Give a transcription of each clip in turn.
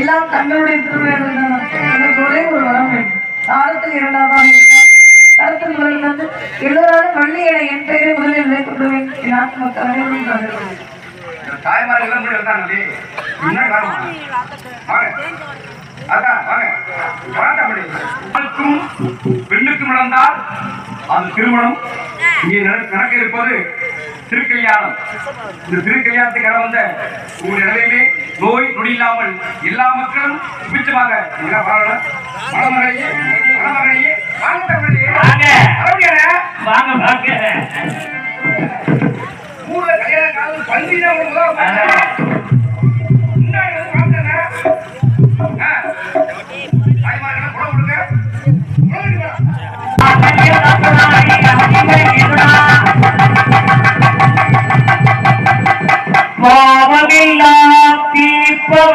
எல்லாம் தங்களுடைய திருவிழா எனக்கு ஒரே ஒரு வரம் வேண்டும். தாரத்தில் இரண்டாவதாக இருந்தால் தரத்தில் முதலில் வந்து எல்லோராலும் வள்ளி என என் பெயரை முதலில் கொண்டு என் நாட்டு மக்கள் அனைவரும் தாய்மார்கள் அதான் பெண்ணுக்கும் நடந்தால் அது திருமணம் இங்கே நடக்க இருப்பது திருக்கல்யாணம். இந்த திருக்கல்யாணத்துக்காக வந்த உங்கள் நிலையிலே நோய் நொடி இல்லாமல் எல்லா மக்களும் சுபிச்சமாக பாருங்க மணமகளையே மணமகளையே வாங்க தமிழையே வாங்க. அரவணையாரே. வாங்க வாங்க. ஊர்ல கல்யாண காலம் பந்தினா ஒரு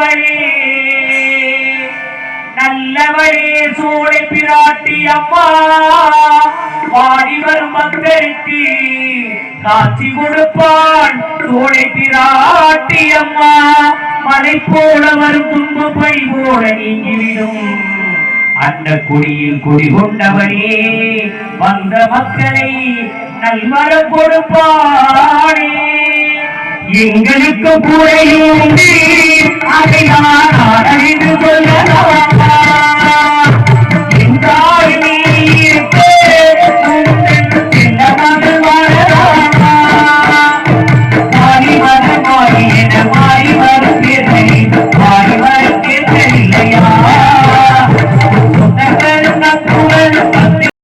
வழி நல்ல வழி வந்து பிராட்டி அம்மா. பாடி வரும் பக்தருக்கு காட்சி கொடுப்பான் சோலை பிராட்டி அம்மா. மலை போல வரும் துன்ப பழி போல நீங்கிவிடும். அந்த குடியில் குடிகொண்டவரே வந்த மக்களை நல்வரம் கொடுப்பானே. எங்களுக்கு குறையும் உண்டு